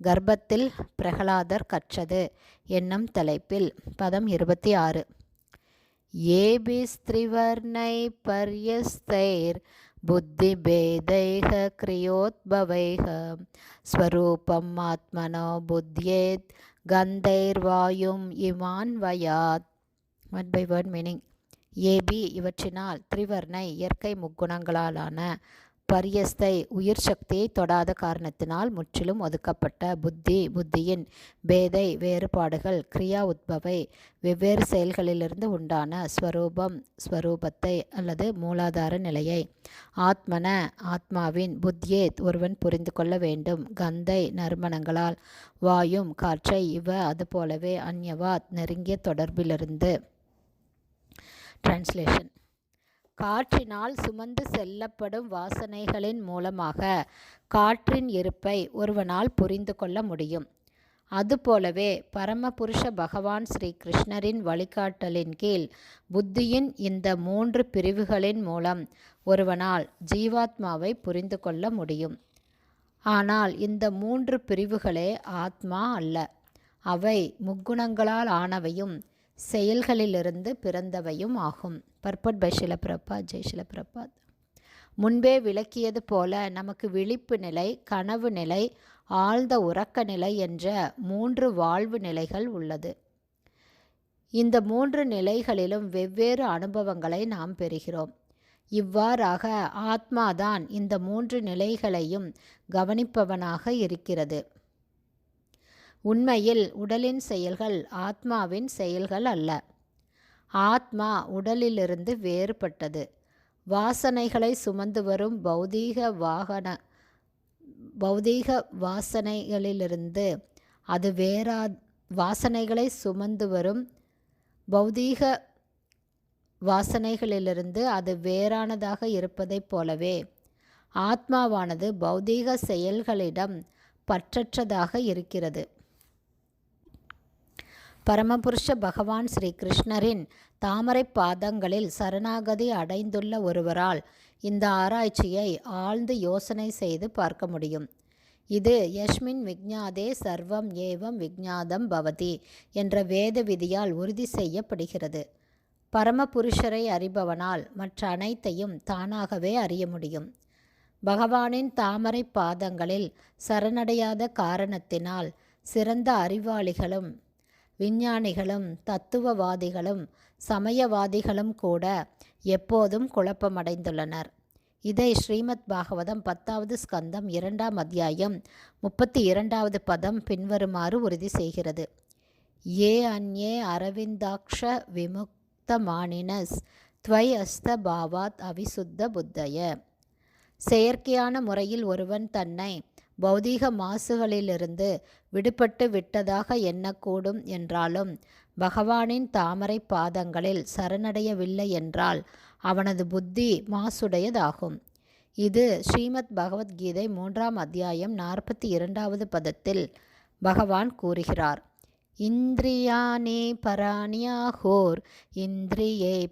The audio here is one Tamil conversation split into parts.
கர்ப்பத்தில் பிரகலாதர் கற்றது என்னும் தலைப்பில் பதம் இருபத்தி ஆறு ஏபிஸ்திரிவர்ணை பர்யஸ்தைர் बुद्धिभेदैः क्रियोद्भवैः स्वरूपम् आत्मनो बुद्ध्येत् கந்தைர்வாயும் இமான் வயாத் ஒன் பை வேர்ட் மீனிங் ஏபி இவற்றினால் திரிவர்ணை இயற்கை முக்குணங்களாலான பரியஸ்தை உயிர் சக்தியை தொடாத காரணத்தினால் முற்றிலும் ஒதுக்கப்பட்ட புத்தி புத்தியின் பேதை வேறுபாடுகள் கிரியா உத்பவை வெவ்வேறு செயல்களிலிருந்து உண்டான ஸ்வரூபம் ஸ்வரூபத்தை அல்லது மூலாதார நிலையை ஆத்மன ஆத்மாவின் புத்தியேத் ஒருவன் புரிந்து கொள்ள வேண்டும். கந்தை நறுமணங்களால் வாயும் காற்றை இவ அதுபோலவே அந்யவாத் நெருங்கிய தொடர்பிலிருந்து. டிரான்ஸ்லேஷன் காற்றினால் சுமந்து செல்லப்படும் வாசனைகளின் மூலமாக காற்றின் இருப்பை ஒருவனால் புரிந்து கொள்ள முடியும். அதுபோலவே பரமபுருஷ பகவான் ஸ்ரீ கிருஷ்ணரின் வழிகாட்டலின் கீழ் புத்தியின் இந்த மூன்று பிரிவுகளின் மூலம் ஒருவனால் ஜீவாத்மாவை புரிந்து கொள்ள முடியும். ஆனால் இந்த மூன்று பிரிவுகளே ஆத்மா அல்ல. அவை முக்குணங்களால் ஆனவையும் செயல்களிலிருந்து பிறந்தவையும் ஆகும். பர்பட் பை ஷிலப்பிரபாத் ஜெய் ஷிலப்பிரபாத் முன்பே விளக்கியது போல நமக்கு விழிப்பு நிலை கனவு நிலை ஆழ்ந்த உறக்க நிலை என்ற மூன்று வாழ்வு நிலைகள் உள்ளது. இந்த மூன்று நிலைகளிலும் வெவ்வேறு அனுபவங்களை நாம் பெறுகிறோம். இவ்வாறாக ஆத்மாதான் இந்த மூன்று நிலைகளையும் கவனிப்பவனாக இருக்கிறது. உண்மையில் உடலின் செயல்கள் ஆத்மாவின் செயல்கள் அல்ல. ஆத்மா உடலிலிருந்து வேறுபட்டது. வாசனைகளை சுமந்து வரும் பௌதீக வாகன பௌதீக வாசனைகளிலிருந்து அது வேறா வாசனைகளை சுமந்து வரும் பௌதீக வாசனைகளிலிருந்து அது வேறானதாக இருப்பதைப் போலவே ஆத்மாவானது பௌதீக செயல்களிடம் பற்றற்றதாக இருக்கிறது. பரமபுருஷ பகவான் ஸ்ரீ கிருஷ்ணரின் தாமரை பாதங்களில் சரணாகதி அடைந்துள்ள ஒருவரால் இந்த ஆராய்ச்சியை ஆழ்ந்து யோசனை செய்து பார்க்க முடியும். இது யஷ்மின் விக்ஞாதே சர்வம் ஏவம் விக்ஞாதம் பவதி என்ற வேத விதியால் உறுதி செய்யப்படுகிறது. பரமபுருஷரை அறிபவனால் மற்ற அனைத்தையும் தானாகவே அறிய முடியும். பகவானின் தாமரை பாதங்களில் சரணடையாத காரணத்தினால் சிறந்த அறிவாளிகளும் விஞ்ஞானிகளும் தத்துவவாதிகளும் சமயவாதிகளும் கூட எப்போதும் குழப்பமடைந்துள்ளனர். இதை ஸ்ரீமத் பாகவதம் பத்தாவது ஸ்கந்தம் இரண்டாம் அத்தியாயம் முப்பத்தி இரண்டாவது பதம் பின்வருமாறு உறுதி செய்கிறது. ஏ அந்யே அரவிந்தாக்ஷ விமுக்த மானினஸ் துவை அஸ்த பாவாத் அவிசுத்த புத்தய. செயற்கையான முறையில் ஒருவன் தன்னை பௌதீக மாசுகளிலிருந்து விடுபட்டு விட்டதாக எண்ணக்கூடும் என்றாலும் பகவானின் தாமரை பாதங்களில் சரணடையவில்லை என்றால் அவனது புத்தி மாசுடையதாகும். இது ஸ்ரீமத் பகவத்கீதை மூன்றாம் அத்தியாயம் நாற்பத்தி இரண்டாவது பதத்தில் பகவான் கூறுகிறார். இந்திரியாணி பராணியாகோர் இந்திரியை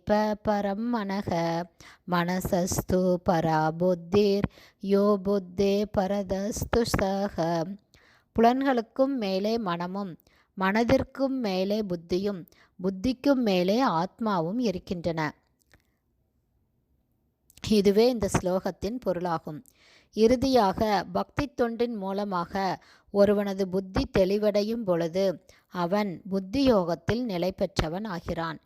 பரம் மனக மனசஸ்து பரா புத்திர் யோ புத்தே பரதஸ்து சக. புலன்களுக்கும் மேலே மனமும் மனதிற்கும் மேலே புத்தியும் புத்திக்கும் மேலே ஆத்மாவும் இருக்கின்றன. இதுவே இந்த ஸ்லோகத்தின் பொருளாகும். இறுதியாக பக்தி தொண்டின் மூலமாக ஒருவனது புத்தி தெளிவடையும் பொழுது அவன் புத்தி யோகத்தில் நிலை பெற்றவன் ஆகிறான்.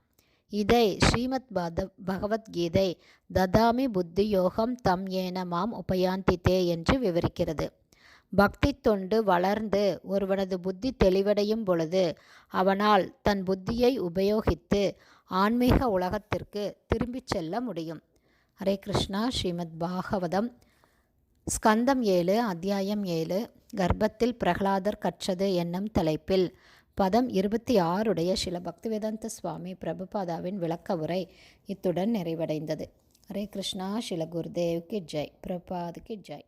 இதை ஸ்ரீமத் பத பகவத்கீதை ததாமி புத்தி யோகம் தம் ஏன மாம் உபயாந்தித்தே என்று விவரிக்கிறது. பக்தி தொண்டு வளர்ந்து ஒருவனது புத்தி தெளிவடையும் பொழுது அவனால் தன் புத்தியை உபயோகித்து ஆன்மீக உலகத்திற்கு திரும்பிச் செல்ல முடியும். ஹரே கிருஷ்ணா ஸ்ரீமத் பாகவதம். ஸ்கந்தம் ஏழு அத்தியாயம் ஏழு கர்ப்பத்தில் பிரகலாதர் கற்றது என்னும் தலைப்பில். பதம் இருபத்தி ஆறுடைய சில பக்திவேதாந்த சுவாமி பிரபுபாதாவின் விளக்க உரை இத்துடன் நிறைவடைந்தது. ஹரே கிருஷ்ணா ஸ்ரீல குருதேவ்க்கு ஜெய். பிரபாதுக்கு ஜெய்.